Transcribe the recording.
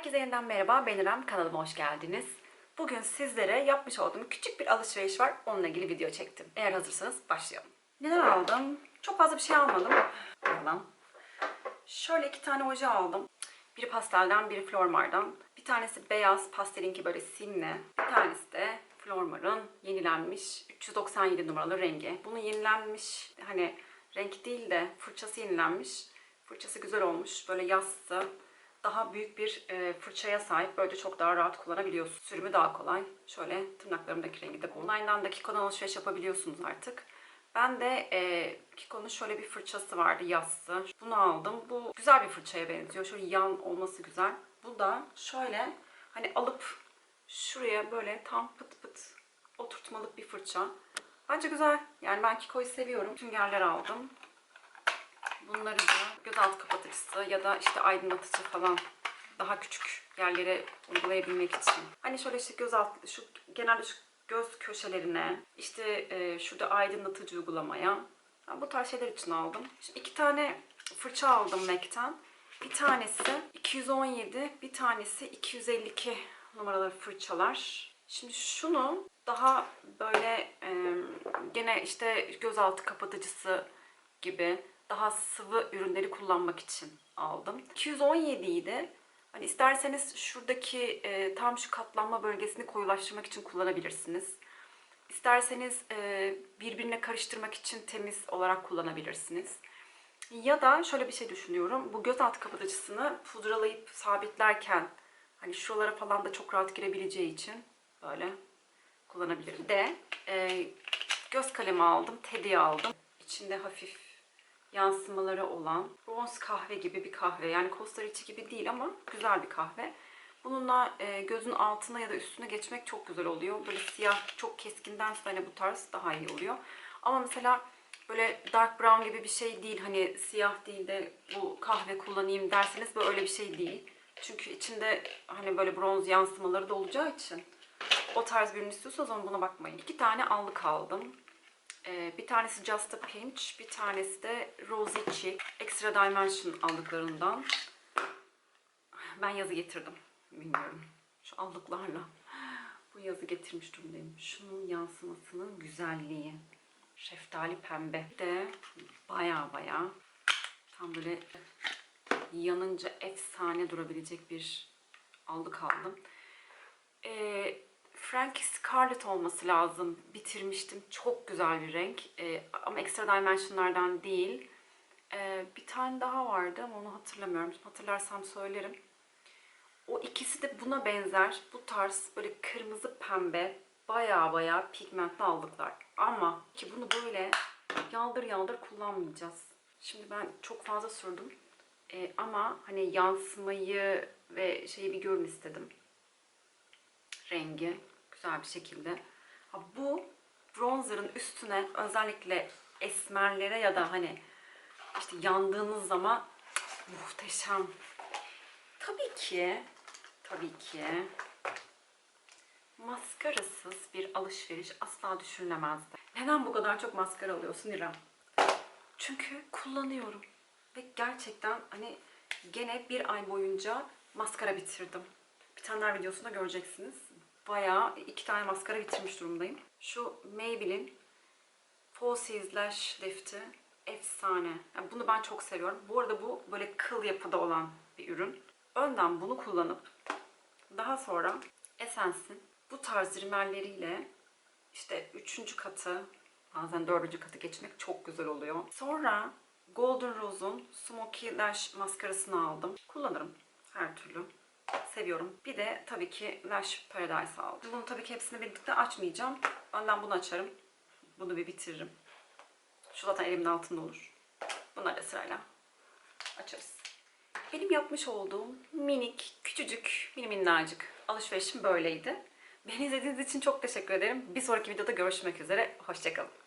Herkese yeniden merhaba, ben İrem. Kanalıma hoş geldiniz. Bugün sizlere yapmış olduğum küçük bir alışveriş var. Onunla ilgili video çektim. Eğer hazırsanız başlayalım. Neler aldım? Çok fazla bir şey almadım. Yalan. Şöyle iki tane oje aldım. Biri pastelden, biri Flormar'dan. Bir tanesi beyaz, pastelinki böyle simli. Bir tanesi de Flormar'ın yenilenmiş 397 numaralı rengi. Bunun yenilenmiş hani renk değil de fırçası yenilenmiş. Fırçası güzel olmuş. Böyle yassı, daha büyük bir e, fırçaya sahip. Böylece çok daha rahat kullanabiliyorsunuz. Sürümü daha kolay. Şöyle tırnaklarımdaki rengi de bu. Online'dan da Kiko'dan alışveriş yapabiliyorsunuz artık. Ben de e, Kiko'nun şöyle bir fırçası vardı yassı. Bunu aldım. Bu güzel bir fırçaya benziyor. Şöyle yan olması güzel. Bu da şöyle hani alıp şuraya böyle tam pıt pıt oturtmalık bir fırça. Bence güzel. Yani ben Kiko'yu seviyorum. Süngerler aldım. Bunları da gözaltı kapatıcısı ya da işte aydınlatıcı falan daha küçük yerlere uygulayabilmek için. Hani şöyle işte gözaltı, şu genelde şu göz köşelerine, işte e, şurada aydınlatıcı uygulamaya. Ben bu tarz şeyler için aldım. Şimdi iki tane fırça aldım MAC'ten. Bir tanesi 217, bir tanesi 252 numaralı fırçalar. Şimdi şunu daha böyle e, gene işte gözaltı kapatıcısı gibi daha sıvı ürünleri kullanmak için aldım. 217 idi. Hani isterseniz şuradaki e, tam şu katlanma bölgesini koyulaştırmak için kullanabilirsiniz. İsterseniz e, birbirine karıştırmak için temiz olarak kullanabilirsiniz. Ya da şöyle bir şey düşünüyorum. Bu göz altı kapatıcısını pudralayıp sabitlerken hani şuralara falan da çok rahat girebileceği için böyle kullanabilirim. De e, göz kalemi aldım, teddy aldım. İçinde hafif yansımaları olan bronz kahve gibi bir kahve. Yani Costa Rica gibi değil ama güzel bir kahve. Bununla e, gözün altına ya da üstüne geçmek çok güzel oluyor. Böyle siyah çok keskinden sonra hani bu tarz daha iyi oluyor. Ama mesela böyle dark brown gibi bir şey değil. Hani siyah değil de bu kahve kullanayım derseniz böyle öyle bir şey değil. Çünkü içinde hani böyle bronz yansımaları da olacağı için o tarz bir ürün istiyorsanız ona buna bakmayın. İki tane allık aldım. Ee, bir tanesi Just a Pinch, bir tanesi de Rosy Cheek. Extra Dimension aldıklarından. Ben yazı getirdim. Bilmiyorum. Şu aldıklarla bu yazı getirmiş durumdayım. Şunun yansımasının güzelliği. Şeftali pembe. De baya baya tam böyle yanınca efsane durabilecek bir aldık aldım. Ee, Frankie Scarlet olması lazım. Bitirmiştim. Çok güzel bir renk. Ee, ama Extra Dimension'lardan değil. Ee, bir tane daha vardı ama onu hatırlamıyorum. Hatırlarsam söylerim. O ikisi de buna benzer. Bu tarz böyle kırmızı pembe baya baya pigmentli aldıklar. Ama ki bunu böyle yaldır yaldır kullanmayacağız. Şimdi ben çok fazla sürdüm. Ee, ama hani yansımayı ve şeyi bir görün istedim rengi güzel bir şekilde. Bu bronzerın üstüne özellikle esmerlere ya da hani işte yandığınız zaman muhteşem. Tabii ki, tabii ki maskarasız bir alışveriş asla düşünülemezdi. Neden bu kadar çok maskara alıyorsun İrem? Çünkü kullanıyorum. Ve gerçekten hani gene bir ay boyunca maskara bitirdim. Daha videosunda göreceksiniz. Bayağı iki tane maskara bitirmiş durumdayım. Şu Maybelline Falsies Lash Lift'i efsane. Yani bunu ben çok seviyorum. Bu arada bu böyle kıl yapıda olan bir ürün. Önden bunu kullanıp daha sonra Essence'in bu tarz rimelleriyle işte üçüncü katı bazen dördüncü katı geçmek çok güzel oluyor. Sonra Golden Rose'un Smoky Lash maskarasını aldım. Kullanırım her türlü seviyorum. Bir de tabii ki Lash Paradise aldım. Bunu tabii ki hepsini birlikte açmayacağım. Önden bunu açarım. Bunu bir bitiririm. Şu zaten elimin altında olur. Bunları da sırayla açarız. Benim yapmış olduğum minik, küçücük, mini minnacık alışverişim böyleydi. Beni izlediğiniz için çok teşekkür ederim. Bir sonraki videoda görüşmek üzere. Hoşçakalın.